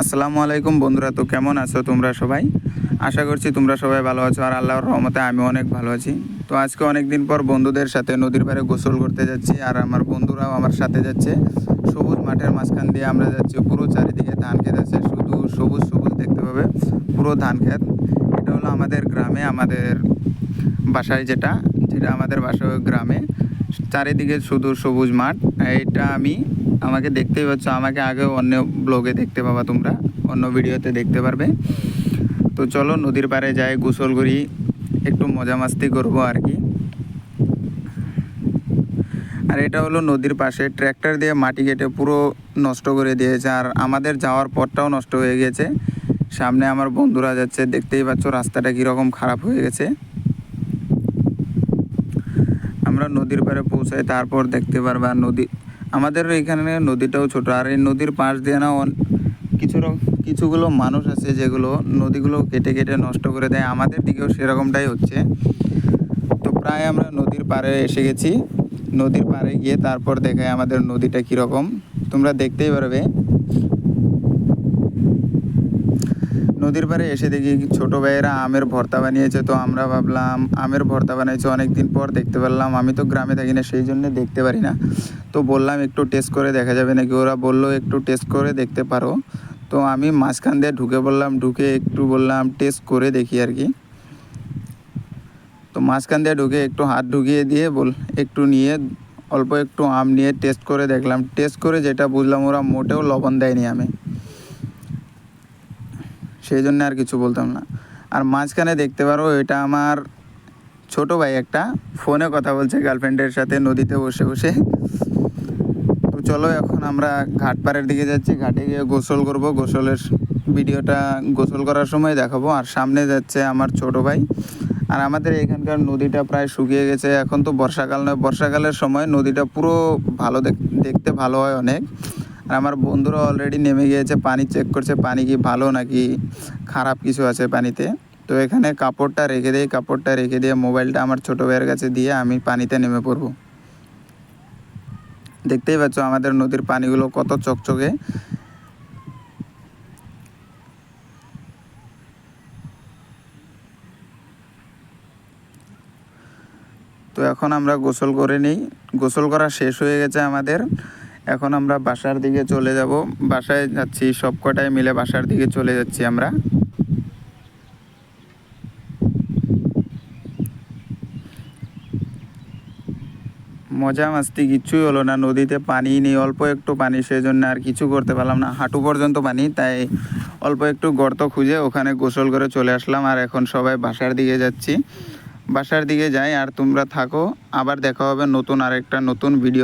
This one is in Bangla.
আসসালামু আলাইকুম বন্ধুরা, তো কেমন আছো তোমরা সবাই? আশা করছি তোমরা সবাই ভালো আছো আর আল্লাহর রহমতে আমি অনেক ভালো আছি। তো আজকে অনেক দিন পর বন্ধুদের সাথে নদীর পাড়ে গোসল করতে যাচ্ছি আর আমার বন্ধুরাও আমার সাথে যাচ্ছে। সবুজ মাঠের মাঝখান দিয়ে আমরা যাচ্ছি, পুরো চারিদিকে ধান ক্ষেত আছে, শুধু সবুজ সবুজ দেখতে পাবে, পুরো ধান ক্ষেত। এটা হলো আমাদের গ্রামে, আমাদের বাসায় যেটা যেটা আমাদের বাসায় গ্রামে। চারিদিকে শুধু সবুজ মাঠ এটা আমি আমাকে দেখতেই পাচ্ছ, আমাকে আগে অন্য ব্লগে দেখতে পাবা তোমরা, অন্য ভিডিওতে দেখতে পারবে। তো চলো নদীর পাড়ে যাই, গোসল করি, একটু মজা মাস্তি করব আর কি। আর এটা হলো নদীর পাশে ট্র্যাক্টর দিয়ে মাটি কেটে পুরো নষ্ট করে দিয়েছে, আর আমাদের যাওয়ার পথটাও নষ্ট হয়ে গেছে। সামনে আমার বন্ধুরা যাচ্ছে, দেখতেই পাচ্ছ রাস্তাটা কীরকম খারাপ হয়ে গেছে। আমরা নদীর পাড়ে পৌঁছাই, তারপর দেখতে পারবা নদী আমাদের এখানে নদীটাও ছোট। আর এই নদীর পাশ দিয়ে না কিছু কিছুগুলো মানুষ আছে যেগুলো নদীগুলো কেটে কেটে নষ্ট করে দেয়। আমাদের দিকেও সেরকমটাই হচ্ছে। তো প্রায় আমরা নদীর পাড়ে এসে গেছি। নদীর পাড়ে গিয়ে তারপর দেখায় আমাদের নদীটা কীরকম। তোমরা দেখতেই পারবে। নদীর পাড়ে এসে দেখি ছোট ভাইয়েরা আমের ভর্তা বানিয়েছে। তো আমরা ভাবলাম, আমের ভর্তা বানিয়েছে অনেক দিন পর দেখতে পারলাম। আমি তো গ্রামে থাকি না, সেই জন্য দেখতে পারি না। তো বললাম, একটু টেস্ট করে দেখা যাবে নাকি? ওরা বলল, একটু টেস্ট করে দেখতে পারো। তো আমি মাঝখান দিয়ে ঢুকে বললাম, ঢুকে একটু বললাম টেস্ট করে দেখি আর কি। তো মাঝখান দিয়ে ঢুকে একটু হাত ঢুকিয়ে দিয়ে বল, একটু নিয়ে, অল্প একটু আম নিয়ে টেস্ট করে দেখলাম। টেস্ট করে যেটা বুঝলাম, ওরা মোটেও লবণ দেয়নি আমি। সেই জন্য আর কিছু বলতাম না। আর মাঝখানে দেখতে পারো, এটা আমার ছোট ভাই একটা, ফোনে কথা বলছে গার্লফ্রেন্ডের সাথে নদীতে বসে বসে। তো চলো এখন আমরা ঘাট পাড়ের দিকে যাচ্ছি, ঘাটে গিয়ে গোসল করব। গোসলের ভিডিওটা গোসল করার সময় দেখাবো। আর সামনে যাচ্ছে আমার ছোট ভাই। আর আমাদের এখানকার নদীটা প্রায় শুকিয়ে গেছে। এখন তো বর্ষাকাল নয়, বর্ষাকালের সময় নদীটা পুরো ভালো দেখ- দেখতে ভালো হয় অনেক। আর আমার বন্ধুরা অলরেডি নেমে গিয়েছে, পানি চেক করছে, পানি কি ভালো নাকি খারাপ কিছু আছে পানিতে? তো এখানে কাপড়টা রেখে দিয়ে কাপড়টা রেখে দিয়ে মোবাইলটা আমার ছোটো ভাইয়ের কাছে দিয়ে আমি পানিতে নেমে পড়ব। দেখতেই পাচ্ছ আমাদের নদীর পানিগুলো কত চকচকে। তো এখন আমরা গোসল করে নিই। গোসল করা শেষ হয়ে গেছে আমাদের। এখন আমরা বাসার দিকে চলে যাব। বাসায় যাচ্ছি সব কটায় মিলে বাসার দিকে চলে যাচ্ছি আমরা। মজা মাস্তি, কিচ্ছুই হলো না। নদীতে পানি নেই, অল্প একটু পানি সেই জন্য আর কিছু করতে পারলাম না। হাঁটু পর্যন্ত পানি, তাই অল্প একটু গর্ত খুঁজে ওখানে গোসল করে চলে আসলাম আর এখন সবাই বাসার দিকে যাচ্ছি। বাসার দিকে যাই আর তোমরা থাকো। আবার দেখা হবে নতুন আরেকটা নতুন ভিডিও